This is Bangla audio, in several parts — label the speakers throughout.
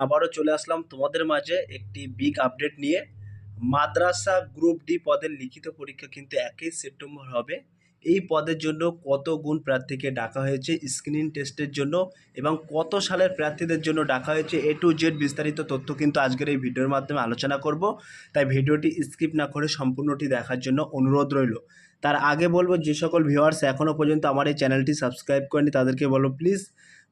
Speaker 1: আবারও চলে আসলাম তোমাদের মাঝে একটি বিগ আপডেট নিয়ে। মাদ্রাসা গ্রুপ ডি পদের লিখিত পরীক্ষা কিন্তু একই সেপ্টেম্বর হবে। এই পদের জন্য কত গুণ প্রার্থীকে ডাকা হয়েছে স্ক্রিনিং টেস্টের জন্য এবং কত সালের প্রার্থীদের জন্য ডাকা হয়েছে, এ টু জেড বিস্তারিত তথ্য কিন্তু আজকের এই ভিডিওর মাধ্যমে আলোচনা করব। তাই ভিডিওটি স্কিপ না করে সম্পূর্ণটি দেখার জন্য অনুরোধ রইল। তার আগে বলব, যে সকল ভিউয়ার্স এখনও পর্যন্ত আমার এই চ্যানেলটি সাবস্ক্রাইব করেনি তাদেরকে বলব প্লিজ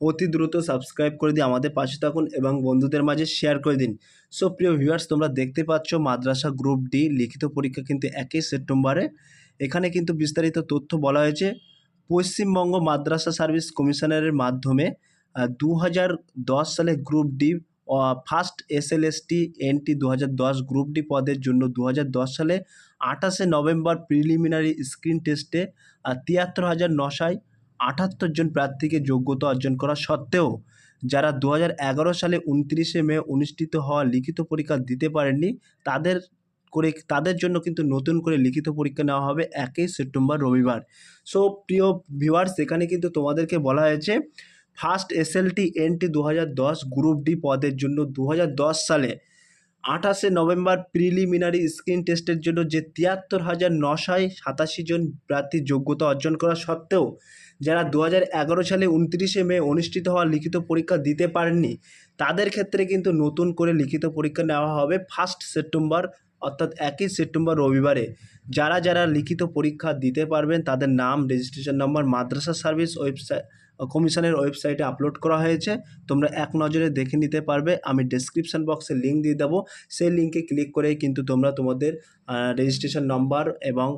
Speaker 1: অতি দ্রুত সাবস্ক্রাইব করে দিয়ে আমাদের পাশে থাকুন এবং বন্ধুদের মাঝে শেয়ার করে দিন। সো প্রিয় ভিউয়ার্স তোমরা দেখতে পাচ্ছ মাদ্রাসা গ্রুপ ডি লিখিত পরীক্ষা কিন্তু একই সেপ্টেম্বরে এখানে কিন্তু বিস্তারিত তথ্য বলা হয়েছে। পশ্চিমবঙ্গ মাদ্রাসা সার্ভিস কমিশনারের মাধ্যমে দু হাজার দশ সালে group D first S L S T N T দু হাজার দশ গ্রুপ ডি পদের জন্য দু হাজার দশ সালে আঠাশে নভেম্বর প্রিলিমিনারি স্ক্রিন টেস্টে তিয়াত্তর হাজার নশায় আটাত্তর জন প্রার্থীকে যোগ্যতা অর্জন করা সত্ত্বেও, যারা দু সালে উনত্রিশে মে অনুষ্ঠিত হওয়া লিখিত পরীক্ষা দিতে পারেননি, তাদের করে তাদের জন্য কিন্তু নতুন করে লিখিত পরীক্ষা নেওয়া হবে একই সেপ্টেম্বর, রবিবার। সো প্রিয় ভিউয়ার্স এখানে কিন্তু তোমাদেরকে বলা হয়েছে ফার্স্ট এসএলটি এনটি দু হাজার দশ গ্রুপ ডি পদের জন্য দু হাজার দশ সালে আঠাশে নভেম্বর প্রিলিমিনারি স্ক্রিন টেস্টের জন্য যে তিয়াত্তর হাজার নশায় সাতাশি জন প্রার্থী যোগ্যতা অর্জন করা সত্ত্বেও যারা দু হাজার এগারো সালে উনত্রিশে মে অনুষ্ঠিত হওয়া লিখিত পরীক্ষা দিতে পারেননি, তাদের ক্ষেত্রে কিন্তু নতুন করে লিখিত পরীক্ষা নেওয়া হবে ফার্স্ট সেপ্টেম্বর অর্থাৎ একই সেপ্টেম্বর রবিবারে যারা যারা লিখিত পরীক্ষা দিতে পারবেন তাদের নাম registration number Madrasa service website কমিশনের ওয়েবসাইটে আপলোড করা হয়েছে। তোমরা এক নজরে দেখে নিতে পারবে। আমি ডেসক্রিপশন বক্সে লিঙ্ক দিয়ে দেবো। সেই লিঙ্কে ক্লিক করেই কিন্তু তোমরা তোমাদের রেজিস্ট্রেশন নম্বর এবং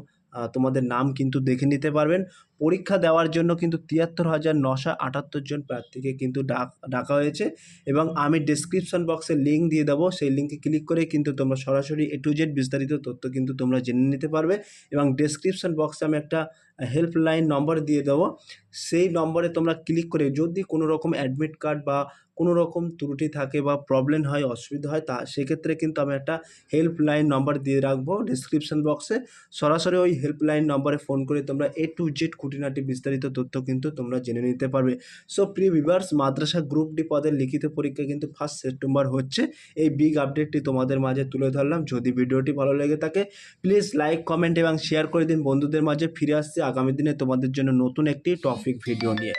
Speaker 1: তোমাদের নাম কিন্তু দেখে নিতে পারবেন। পরীক্ষা দেওয়ার জন্য কিন্তু তিয়াত্তর হাজার নশো আটাত্তর জন প্রার্থীকে কিন্তু ডাক, ডাকা হয়েছে এবং আমি ডেসক্রিপশন বক্সে লিঙ্ক দিয়ে দেবো। সেই লিঙ্কে ক্লিক করে কিন্তু তোমরা সরাসরি এ টু জেড বিস্তারিত তথ্য কিন্তু তোমরা জেনে নিতে পারবে এবং ডেসক্রিপশন বক্সে আমি একটা হেল্পলাইন নম্বর দিয়ে দেবো। সেই নম্বরে তোমরা ক্লিক করে যদি কোনো রকম অ্যাডমিট কার্ড বা কোনো রকম ত্রুটি থাকে বা প্রবলেম হয়, অসুবিধা হয়, তা সেক্ষেত্রে কিন্তু আমি একটা হেল্পলাইন নম্বর দিয়ে রাখব ডিসক্রিপশন বক্সে সরাসরি ওই হেল্পলাইন নম্বরে ফোন করে তোমরা এ টু জেড খুঁটিনাটি বিস্তারিত তথ্য কিন্তু তোমরা জেনে নিতে পারবে। সো প্রিয় ভিভার্স মাদ্রাসা গ্রুপ ডি পদের লিখিত পরীক্ষা কিন্তু ফার্স্ট সেপ্টেম্বর হচ্ছে। এই বিগ আপডেটটি তোমাদের মাঝে তুলে ধরলাম। যদি ভিডিওটি ভালো লেগে থাকে প্লিজ লাইক কমেন্ট এবং শেয়ার করে দিন। বন্ধুদের মাঝে ফিরে আসছে। আগামী দিনে তোমাদের জন্য নতুন একটি টপিক ভিডিও নিয়ে।